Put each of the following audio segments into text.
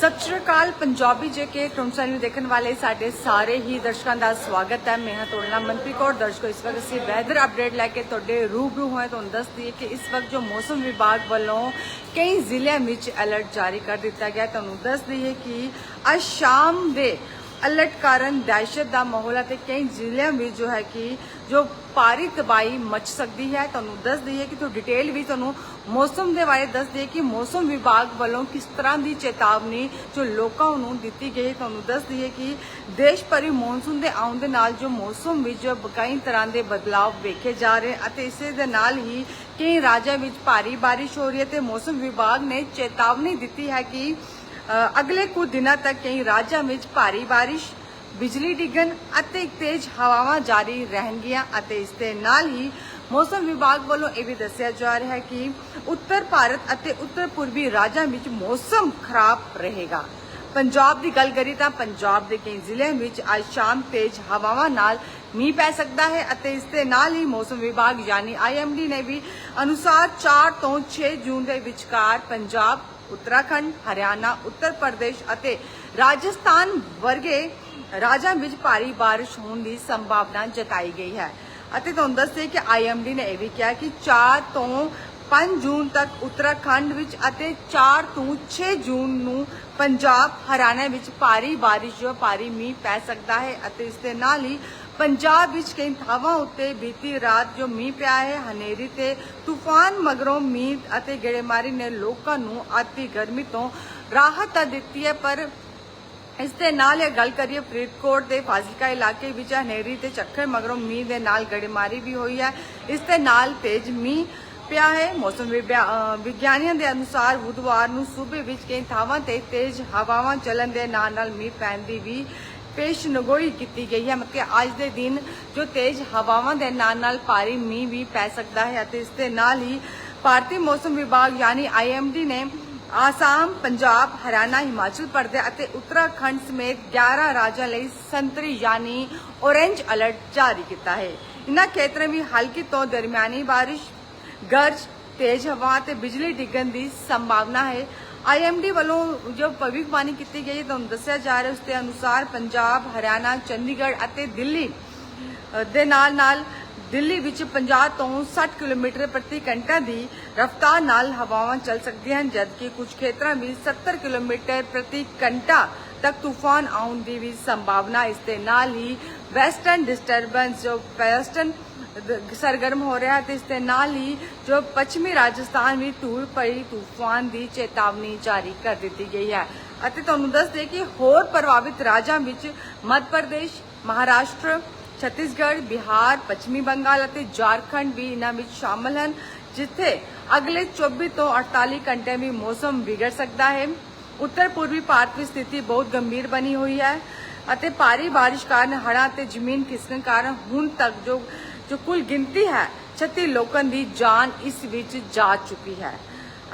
ਸਤਿ ਸ਼੍ਰੀ ਅਕਾਲ, ਪੰਜਾਬੀ ਜੇਕੇ ਟ੍ਰਾਂਸਲੇਟ ਨੂੰ ਦੇਖਣ ਵਾਲੇ ਸਾਡੇ ਸਾਰੇ ਹੀ ਦਰਸ਼ਕਾਂ ਦਾ ਸਵਾਗਤ ਹੈ। ਮੈਂ ਹਾਂ ਤੋੜਨਾ ਮਨਪ੍ਰੀਤ ਕੌਰ, ਦਰਸ਼ਕੋ ਇਸ ਵਕਤ ਅਸੀਂ ਵੈਦਰ ਅਪਡੇਟ ਲੈ ਕੇ ਤੁਹਾਡੇ ਰੂਬਰੂ ਹੋਏ ਤੁਹਾਨੂੰ ਦੱਸ ਦਈਏ ਕਿ ਇਸ ਵਕਤ ਜੋ ਮੌਸਮ ਵਿਭਾਗ ਵੱਲੋਂ ਕਈ ਜ਼ਿਲ੍ਹਿਆਂ ਵਿੱਚ ਅਲਰਟ ਜਾਰੀ ਕਰ ਦਿੱਤਾ ਗਿਆ ਤੁਹਾਨੂੰ ਦੱਸ ਦਈਏ ਕਿ ਅੱਜ ਸ਼ਾਮ ਦੇ ਅਲਰਟ ਕਾਰਨ ਦਹਿਸ਼ਤ ਦਾ ਮਾਹੌਲ ਅਤੇ ਕਈ ਜ਼ਿਲ੍ਹਿਆਂ ਵਿੱਚ ਜੋ ਹੈ ਕਿ ਜੋ ਭਾਰੀ ਤਬਾਹੀ ਮਚ ਸਕਦੀ ਹੈ। ਤੁਹਾਨੂੰ ਦੱਸ ਦਈਏ ਕਿ ਤੋਂ ਡਿਟੇਲ ਵੀ ਤੁਹਾਨੂੰ ਮੌਸਮ ਦੇ ਬਾਰੇ ਦੱਸ ਦਈਏ ਕਿ ਮੌਸਮ ਵਿਭਾਗ ਵੱਲੋਂ ਕਿਸ ਤਰ੍ਹਾਂ ਦੀ ਚੇਤਾਵਨੀ ਜੋ ਲੋਕਾਂ ਨੂੰ ਦਿੱਤੀ ਗਈ ਤੁਹਾਨੂੰ ਦੱਸ ਦਈਏ ਕਿ ਦੇਸ਼ ਭਰੀ ਮੌਨਸੂਨ ਦੇ ਆਉਣ ਦੇ ਨਾਲ ਜੋ ਮੌਸਮ ਵਿੱਚ ਕਈ ਤਰ੍ਹਾਂ ਦੇ ਬਦਲਾਅ ਵੇਖੇ ਜਾ ਰਹੇ ਅਤੇ ਇਸੇ ਦੇ ਨਾਲ ਹੀ ਕਈ ਰਾਜਾਂ ਵਿੱਚ ਭਾਰੀ ਬਾਰਿਸ਼ ਹੋ ਰਹੀ ਹੈ ਤੇ ਮੌਸਮ ਵਿਭਾਗ ਨੇ ਚੇਤਾਵਨੀ ਦਿੱਤੀ ਹੈ ਕਿ ਅਗਲੇ ਕੁਝ ਦਿਨਾਂ ਤੱਕ ਕਈ ਰਾਜਾਂ ਵਿੱਚ ਭਾਰੀ ਬਾਰਿਸ਼, ਬਿਜਲੀ ਡਿੱਗਣ ਅਤੇ ਤੇਜ਼ ਹਵਾਵਾਂ ਜਾਰੀ ਰਹਿਣਗੀਆਂ ਅਤੇ ਇਸ ਦੇ ਨਾਲ ਹੀ ਮੌਸਮ ਵਿਭਾਗ ਵੱਲੋਂ ਇਹ ਵੀ ਦੱਸਿਆ ਜਾ ਰਿਹਾ ਹੈ ਕਿ ਉੱਤਰ ਭਾਰਤ ਅਤੇ ਉੱਤਰ ਪੂਰਬੀ ਰਾਜਾਂ ਵਿੱਚ ਮੌਸਮ ਖਰਾਬ ਰਹੇਗਾ। ਪੰਜਾਬ ਦੀ ਗੱਲ ਕਰੀ ਤਾਂ ਪੰਜਾਬ ਦੇ ਕਈ ਜ਼ਿਲ੍ਹਿਆਂ ਵਿੱਚ ਅੱਜ ਸ਼ਾਮ ਤੇਜ਼ ਹਵਾਵਾਂ ਨਾਲ ਮੀਂਹ ਪੈ ਸਕਦਾ ਹੈ ਅਤੇ ਇਸ ਦੇ ਨਾਲ ਹੀ ਮੌਸਮ ਵਿਭਾਗ ਯਾਨੀ ਆਈਐਮਡੀ ਨੇ ਵੀ ਅਨੁਸਾਰ 4 ਤੋਂ 6 ਜੂਨ ਦੇ ਵਿਚਕਾਰ ਪੰਜਾਬ ਉੱਤਰਾਖੰਡ, ਹਰਿਆਣਾ, ਉੱਤਰ ਪ੍ਰਦੇਸ਼ ਅਤੇ ਰਾਜਸਥਾਨ ਵਰਗੇ ਰਾਜਾਂ ਵਿੱਚ ਭਾਰੀ ਬਾਰਿਸ਼ ਹੋਣ ਦੀ ਸੰਭਾਵਨਾ ਜਤਾਈ ਗਈ ਹੈ। ਅਤੇ ਤੁਹਾਨੂੰ ਦੱਸਦੇ ਕਿ ਆਈਐਮਡੀ ਨੇ ਇਹ ਵੀ ਕਿਹਾ ਕਿ 4 ਤੋਂ 5 ਜੂਨ ਤੱਕ ਉੱਤਰਾਖੰਡ ਵਿੱਚ ਅਤੇ 4 ਤੋਂ 6 ਜੂਨ ਨੂੰ ਪੰਜਾਬ, ਹਰਿਆਣਾ ਵਿੱਚ ਭਾਰੀ ਬਾਰਿਸ਼ ਜੋ ਭਾਰੀ ਮੀਂਹ ਪੈ ਸਕਦਾ ਹੈ ਅਤੇ ਇਸ ਦੇ ਨਾਲ ਹੀ ਪੰਜਾਬ ਵਿੱਚ ਕਈ ਥਾਵਾਂ ਉੱਤੇ ਬੀਤੀ ਰਾਤ ਜੋ ਮੀਂਹ ਪਿਆ ਹੈ, ਹਨੇਰੀ ਤੇ ਤੂਫਾਨ ਮਗਰੋਂ ਮੀਂਹ ਅਤੇ ਗੜੇਮਾਰੀ ਨੇ ਲੋਕਾਂ ਨੂੰ ਆਤੀ ਗਰਮੀ ਤੋਂ ਰਾਹਤ ਤਾਂ ਦਿੱਤੀ ਹੈ, ਪਰ ਇਸ ਦੇ ਨਾਲ ਇਹ ਗੱਲ ਕਰੀਏ ਫਰੀਦਕੋਟ ਦੇ ਫਾਜ਼ਿਲਕਾ ਇਲਾਕੇ ਵਿੱਚ ਹਨੇਰੀ ਤੇ ਝੱਖੜ ਮਗਰੋਂ ਮੀਂਹ ਦੇ ਨਾਲ ਗੜੇਮਾਰੀ ਵੀ ਹੋਈ ਹੈ। ਇਸ ਦੇ ਨਾਲ ਤੇਜ਼ ਮੀਂਹ ਪਿਆ ਹੈ। ਮੌਸਮ ਵਿਗਿਆਨੀਆਂ ਦੇ ਅਨੁਸਾਰ ਬੁੱਧਵਾਰ ਨੂੰ ਸੂਬੇ ਵਿੱਚ ਕਈ ਥਾਵਾਂ ਤੇ ਤੇਜ਼ ਹਵਾਵਾਂ ਚੱਲਣ ਦੇ ਨਾਲ ਨਾਲ ਮੀਂਹ ਪੈਣ ਦੀ ਵੀ ਪੇਸ਼ਨਗੋਈ ਕੀਤੀ ਗਈ ਹੈ। ਮਤਲਬ ਅੱਜ ਦੇ ਦਿਨ ਜੋ ਤੇਜ਼ ਹਵਾਵਾਂ ਦੇ ਨਾਲ ਨਾਲ ਭਾਰੀ ਮੀਂਹ ਵੀ ਪੈ ਸਕਦਾ ਹੈ ਅਤੇ ਇਸ ਦੇ ਨਾਲ ਹੀ ਭਾਰਤੀ ਮੌਸਮ ਵਿਭਾਗ ਯਾਨੀ ਆਈਐਮਡੀ ਨੇ ਆਸਾਮ, ਪੰਜਾਬ, ਹਰਿਆਣਾ, ਹਿਮਾਚਲ ਪ੍ਰਦੇਸ਼ ਅਤੇ ਉੱਤਰਾਖੰਡ ਸਮੇਤ 11 ਰਾਜਾਂ ਲਈ ਸੰਤਰੀ ਯਾਨੀ ਔਰੇਂਜ ਅਲਰਟ ਜਾਰੀ ਕੀਤਾ ਹੈ। ਇਨ੍ਹਾਂ ਖੇਤਰਾਂ ਵਿੱਚ ਹਲਕੀ ਤੋਂ ਦਰਮਿਆਨੀ ਬਾਰਿਸ਼ ਗਰਜ, ਤੇਜ਼ ਹਵਾ ਤੇ ਬਿਜਲੀ ਡਿੱਗਣ ਦੀ ਸੰਭਾਵਨਾ ਹੈ। ਆਈਐਮਡੀ ਵੱਲੋਂ ਜੋ ਭਵਿੱਖਬਾਣੀ ਕੀਤੀ ਗਈ ਹੈ, ਤੁਹਾਨੂੰ ਦੱਸਿਆ ਜਾ ਰਿਹਾ ਉਸ ਦੇ ਅਨੁਸਾਰ ਪੰਜਾਬ, ਹਰਿਆਣਾ, ਚੰਡੀਗੜ੍ਹ ਅਤੇ ਦਿੱਲੀ ਦੇ ਨਾਲ ਨਾਲ ਦਿੱਲੀ ਵਿੱਚ 50 ਤੋਂ 60 ਕਿਲੋਮੀਟਰ ਪ੍ਰਤੀ ਘੰਟਾ ਦੀ ਰਫ਼ਤਾਰ ਨਾਲ ਹਵਾਵਾਂ ਚੱਲ ਸਕਦੀਆਂ ਹਨ, ਜਦਕਿ ਕੁਝ ਖੇਤਰਾਂ ਵਿੱਚ 70 ਕਿਲੋਮੀਟਰ ਪ੍ਰਤੀ ਘੰਟਾ ਤੱਕ ਤੂਫਾਨ ਆਉਣ ਦੀ ਵੀ ਸੰਭਾਵਨਾ ਇਸ ਦੇ ਨਾਲ ਹੀ ਵੈਸਟਰਨ ਡਿਸਟਰਬੈਂਸ ਜੋ ਵੈਸਟਰਨ ਸਰਗਰਮ ਹੋ ਰਿਹਾ ਤੇ ਇਸ ਦੇ ਨਾਲ ਹੀ ਜੋ ਪੱਛਮੀ ਰਾਜਸਥਾਨ ਵਿੱਚ ਧੂਲ ਪਈ ਤੂਫਾਨ ਦੀ ਚੇਤਾਵਨੀ ਜਾਰੀ ਕਰ ਦਿੱਤੀ ਗਈ ਹੈ। ਅਤੇ ਤੁਹਾਨੂੰ ਦੱਸ ਦੇ ਕਿ ਹੋਰ ਪ੍ਰਭਾਵਿਤ ਰਾਜਾਂ ਵਿੱਚ ਮੱਧ ਪ੍ਰਦੇਸ਼, ਮਹਾਰਾਸ਼ਟਰ, ਛੱਤੀਸਗੜ੍ਹ, ਬਿਹਾਰ, ਪੱਛਮੀ ਬੰਗਾਲ ਅਤੇ ਝਾਰਖੰਡ ਵੀ ਇਹਨਾਂ ਵਿੱਚ ਸ਼ਾਮਲ ਹਨ, ਜਿੱਥੇ ਅਗਲੇ 24 ਤੋਂ 48 ਘੰਟੇ ਵਿੱਚ ਮੌਸਮ ਵਿਗੜ ਸਕਦਾ ਹੈ। ਉੱਤਰ ਪੂਰਬੀ ਭਾਰਤ ਦੀ ਸਥਿਤੀ ਬਹੁਤ ਗੰਭੀਰ ਬਣੀ ਹੋਈ ਹੈ ਅਤੇ ਭਾਰੀ ਬਾਰਿਸ਼ ਕਾਰਨ ਹੜ੍ਹਾਂ ਤੇ ਜ਼ਮੀਨ ਖਿਸਕਣ ਕਾਰਨ ਹੁਣ ਤੱਕ ਜੋ ਜੋ ਕੁੱਲ ਗਿਣਤੀ ਹੈ 36 ਲੋਕਾਂ ਦੀ ਜਾਨ ਇਸ ਵਿੱਚ ਜਾ ਚੁੱਕੀ ਹੈ।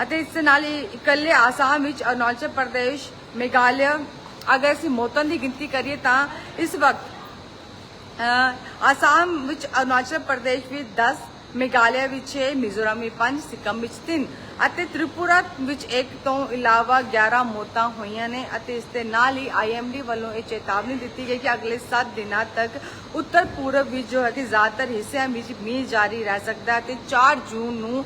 ਅਤੇ ਇਸ ਨਾਲ ਇਕੱਲੇ ਆਸਾਮ ਵਿੱਚ ਅਰੁਣਾਚਲ ਪ੍ਰਦੇਸ਼, ਮੇਘਾਲਿਆ, ਅਗਰ ਅਸੀਂ ਮੌਤਾਂ ਦੀ ਗਿਣਤੀ ਕਰੀਏ ਤਾਂ ਇਸ ਵਕਤ, ਅਹ, ਆਸਾਮ ਵਿੱਚ ਅਰੁਣਾਚਲ ਪ੍ਰਦੇਸ਼ ਵਿੱਚ 10 ਮੇਘਾਲਿਆ ਵਿੱਚ 6 ਮਿਜ਼ੋਰਮ ਵਿੱਚ 5 ਸਿੱਕਮ ਵਿੱਚ 3 ਅਤੇ ਤ੍ਰਿਪੁਰਾ ਵਿੱਚ 1 ਤੋਂ ਇਲਾਵਾ 11 ਮੌਤਾਂ ਹੋਈਆਂ ਨੇ ਅਤੇ ਇਸ ਦੇ ਨਾਲ ਹੀ ਆਈਐਮਡੀ ਵੱਲੋਂ ਇਹ ਚੇਤਾਵਨੀ ਦਿੱਤੀ ਗਈ ਕਿ ਅਗਲੇ 7 ਦਿਨਾਂ ਤੱਕ ਉੱਤਰ ਪੂਰਬ ਵਿੱਚ ਜੋ ਹੈ ਕਿ ਜ਼ਿਆਦਾਤਰ ਹਿੱਸਿਆਂ ਵਿੱਚ ਮੀਂਹ ਜਾਰੀ ਰਹਿ ਸਕਦਾ ਹੈ ਤੇ 4 ਜੂਨ ਨੂੰ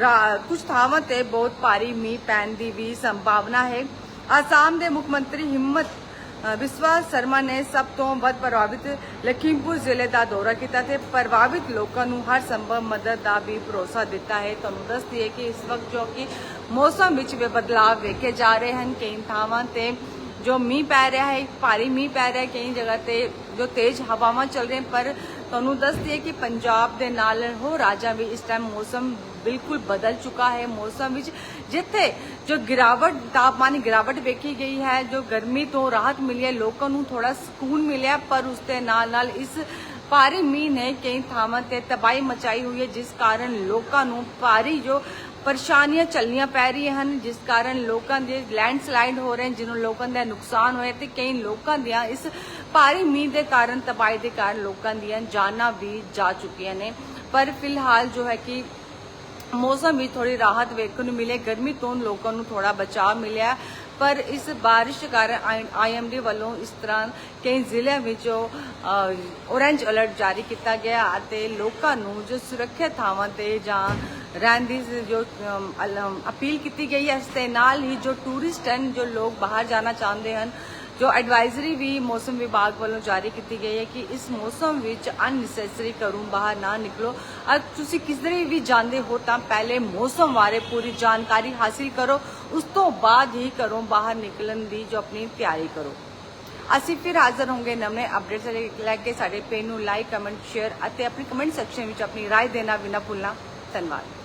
ਰਾ- ਕੁਝ ਥਾਵਾਂ ਤੇ ਬਹੁਤ ਭਾਰੀ ਮੀਂਹ ਪੈਣ ਦੀ ਵੀ ਸੰਭਾਵਨਾ ਹੈ। ਆਸਾਮ ਦੇ ਮੁੱਖ ਮੰਤਰੀ ਹਿੰਮਤ ਵਿਸ਼ਵਾਸ ਸ਼ਰਮਾ ਨੇ ਸਭ ਤੋਂ ਵੱਧ ਪ੍ਰਭਾਵਿਤ ਲਖੀਮਪੁਰ ਜ਼ਿਲ੍ਹੇ ਦਾ ਦੌਰਾ ਕੀਤਾ ਤੇ ਪ੍ਰਭਾਵਿਤ ਲੋਕਾਂ ਨੂੰ ਹਰ ਸੰਭਵ ਮਦਦ ਦਾ ਵੀ ਭਰੋਸਾ ਦਿੱਤਾ ਹੈ। ਤੁਹਾਨੂੰ ਦੱਸ ਦਈਏ ਕਿ ਇਸ ਵਕਤ ਜੋ ਕਿ ਮੌਸਮ ਵਿੱਚ ਵੀ ਬਦਲਾਅ ਵੇਖੇ ਜਾ ਰਹੇ ਹਨ, ਕਈ ਥਾਵਾਂ ਤੇ ਜੋ ਮੀਂਹ ਪੈ ਰਿਹਾ ਹੈ, ਭਾਰੀ ਮੀਂਹ ਪੈ ਰਿਹਾ ਕਈ ਜਗ੍ਹਾ ਤੇ ਜੋ ਤੇਜ਼ ਹਵਾਵਾਂ ਚੱਲ ਰਹੀਆਂ ਪਰ ਤੁਹਾਨੂੰ ਦੱਸ ਦਈਏ ਕਿ ਪੰਜਾਬ ਦੇ ਨਾਲ ਹੋ ਰਾਜਾਂ ਵੀ ਇਸ ਟਾਈਮ ਮੌਸਮ ਬਿਲਕੁਲ ਬਦਲ ਚੁੱਕਾ ਹੈ ਮੌਸਮ ਵਿੱਚ, ਜਿੱਥੇ ਜੋ ਗਿਰਾਵਟ, ਤਾਪਮਾਨ ਗਿਰਾਵਟ ਵੇਖੀ ਗਈ ਹੈ, ਜੋ ਗਰਮੀ ਤੋਂ ਰਾਹਤ ਮਿਲੀ ਹੈ, ਲੋਕਾਂ ਨੂੰ ਥੋੜਾ ਸਕੂਨ ਮਿਲਿਆ, ਪਰ ਉਸ ਦੇ ਨਾਲ ਨਾਲ ਇਸ ਭਾਰੀ ਮੀਂਹ ਨੇ ਕਈ ਥਾਵਾਂ ਤੇ ਤਬਾਹੀ ਮਚਾਈ ਹੋਈ ਹੈ, ਜਿਸ ਕਾਰਨ ਲੋਕਾਂ ਨੂੰ ਭਾਰੀ ਜੋ ਪਰੇਸ਼ਾਨੀਆਂ ਚੱਲਣੀਆਂ ਪੈ ਰਹੀਆਂ ਹਨ, ਜਿਸ ਕਾਰਨ ਲੋਕਾਂ ਦੇ ਲੈਂਡਸਲਾਈਡ ਹੋ ਰਹੇ ਹਨ ਜਿਹਨੂੰ ਲੋਕਾਂ ਦਾ ਨੁਕਸਾਨ ਹੋਇਆ ਤੇ ਕਈ ਲੋਕਾਂ ਦੀਆਂ ਇਸ ਭਾਰੀ ਮੀਂਹ ਦੇ ਕਾਰਨ ਤਬਾਹੀ ਦੇ ਕਾਰਨ ਲੋਕਾਂ ਦੀਆਂ ਜਾਨਾਂ ਵੀ ਜਾ ਚੁੱਕੀਆਂ ਨੇ। ਪਰ ਫਿਲਹਾਲ ਜੋ ਹੈ ਕਿ ਮੌਸਮ ਵਿੱਚ ਥੋੜੀ ਰਾਹਤ ਵੇਖਣ ਨੂੰ ਮਿਲੇ, ਗਰਮੀ ਤੋਂ ਲੋਕਾਂ ਨੂੰ ਥੋੜਾ ਬਚਾਅ ਮਿਲਿਆ। ਪਰ ਇਸ ਬਾਰਿਸ਼ ਕਾਰਨ ਆਈਐਮਡੀ ਵੱਲੋਂ ਇਸ ਤਰ੍ਹਾਂ ਕਈ ਜ਼ਿਲ੍ਹਿਆਂ ਵਿੱਚ ਔਰੇਂਜ ਅਲਰਟ ਜਾਰੀ ਕੀਤਾ ਗਿਆ ਅਤੇ ਲੋਕਾਂ ਨੂੰ ਜੋ ਸੁਰੱਖਿਅਤ ਥਾਵਾਂ ਤੇ ਜਾਂ ਰਹਿਣ ਦੀ ਜੋ ਅਪੀਲ ਕੀਤੀ ਗਈ ਹੈ, ਇਸ ਦੇ ਨਾਲ ਹੀ ਜੋ ਟੂਰਿਸਟ ਹਨ, ਜੋ ਲੋਕ ਬਾਹਰ ਜਾਣਾ ਚਾਹੁੰਦੇ ਹਨ ਜੋ ਐਡਵਾਈਜ਼ਰੀ ਵੀ ਮੌਸਮ ਵਿਭਾਗ ਵੱਲੋਂ ਜਾਰੀ ਕੀਤੀ ਗਈ ਹੈ ਕਿ ਇਸ ਮੌਸਮ ਵਿੱਚ ਅਨਨੈਸੈਸਰੀ ਘਰੋਂ ਬਾਹਰ ਨਾ ਨਿਕਲੋ ਅਗਰ ਤੁਸੀਂ ਕਿਧਰੇ ਵੀ ਜਾਂਦੇ ਹੋ ਤਾਂ ਪਹਿਲੇ ਮੌਸਮ ਬਾਰੇ ਪੂਰੀ ਜਾਣਕਾਰੀ ਹਾਸਿਲ ਕਰੋ ਉਸ ਤੋਂ ਬਾਅਦ ਹੀ ਘਰੋਂ ਬਾਹਰ ਨਿਕਲਣ ਦੀ ਜੋ ਆਪਣੀ ਤਿਆਰੀ ਕਰੋ ਅਸੀਂ ਫਿਰ ਹਾਜ਼ਰ ਹੋਵਾਂਗੇ ਨਵੇਂ ਅਪਡੇਟਸ ਲੈ ਕੇ ਸਾਡੇ ਪੇਜ ਨੂੰ ਲਾਈਕ ਕਮੈਂਟ ਸ਼ੇਅਰ ਅਤੇ ਆਪਣੀ ਕਮੈਂਟ ਸੈਕਸ਼ਨ ਵਿੱਚ ਆਪਣੀ رائے ਦੇਣਾ ਵੀ ਨਾ ਭੁੱਲਣਾ ਧੰਨਵਾਦ